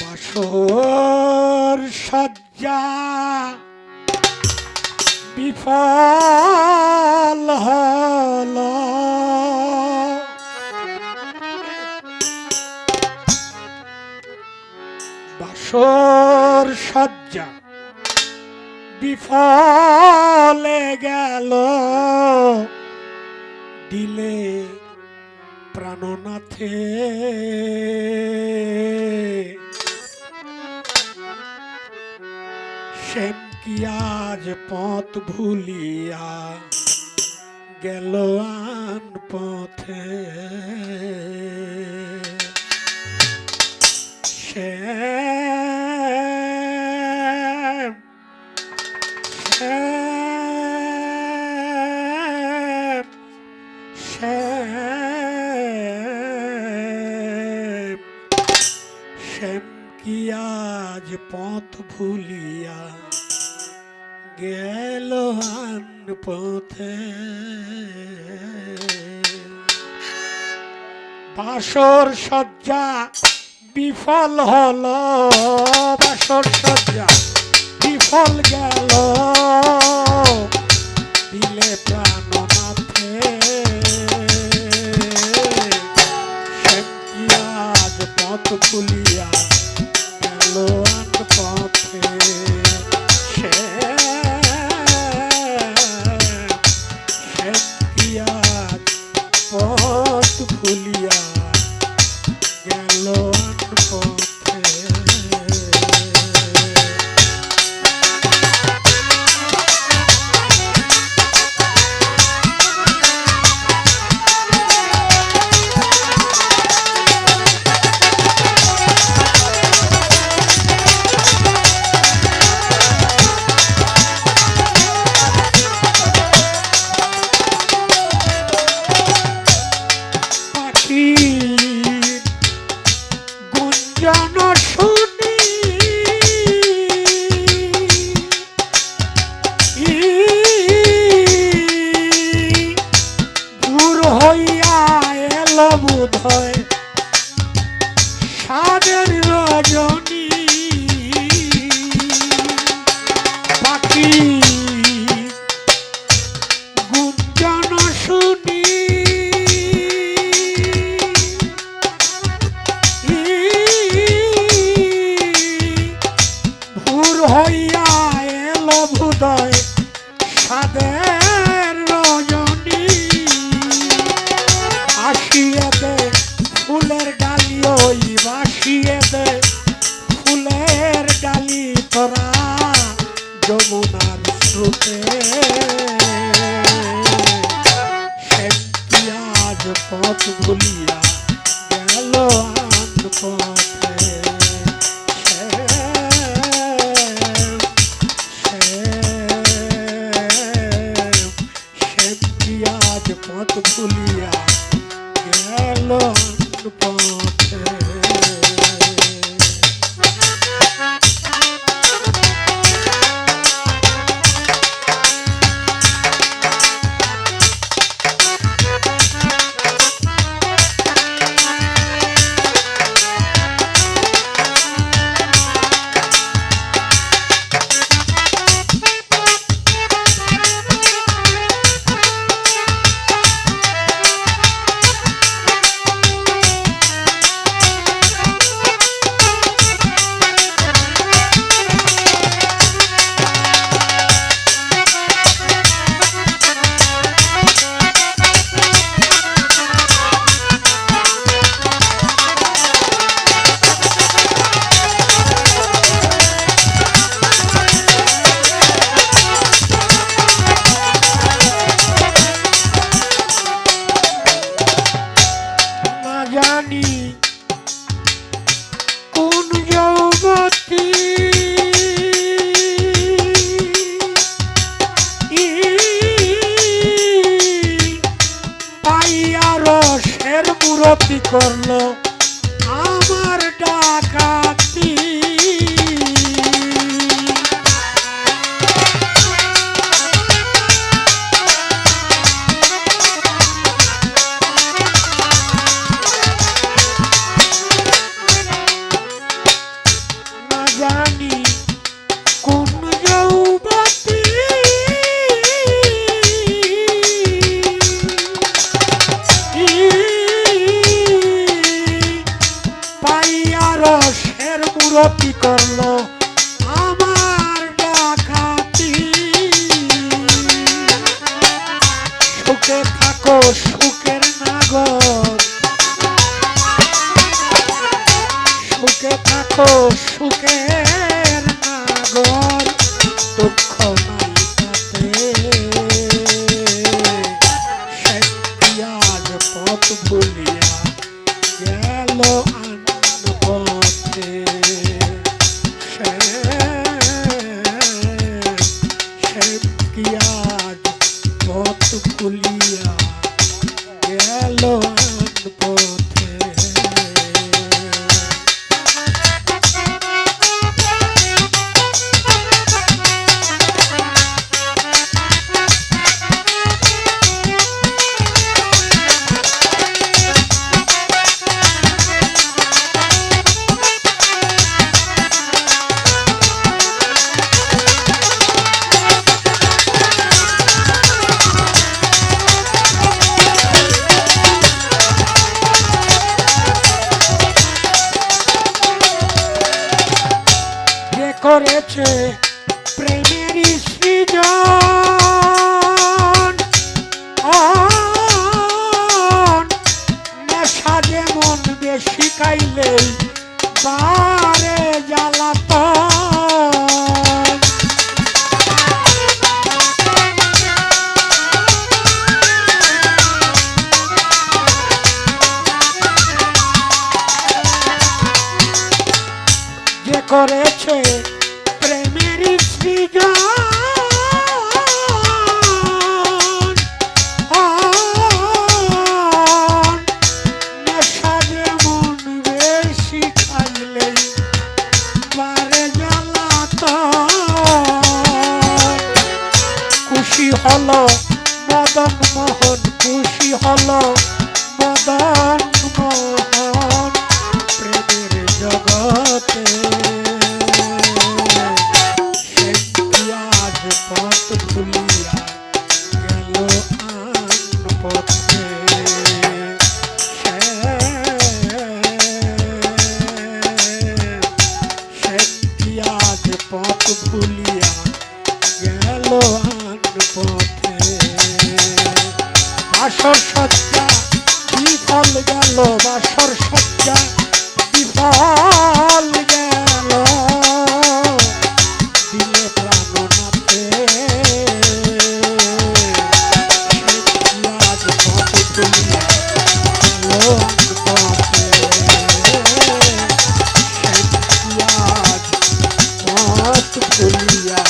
বাসর সজ্জা বিফল হল। বাসর সজ্জা বিফলে গেল। দিলে প্রাণনাথে। শ্যাম কি আজ পথ ভুলিয়া গেল আন পথে? পথ ভুলিয়া গেল পথে। বাসর সজ্জা বিফল হল বাসর সজ্জা বিফল গেল boy. Julio. হয়েছে প্রেমের সৃজন। নেশা যেমন বেশি খাইলেই বারে জ্বালাতন করেছে পথে। সত্য Hallelujah.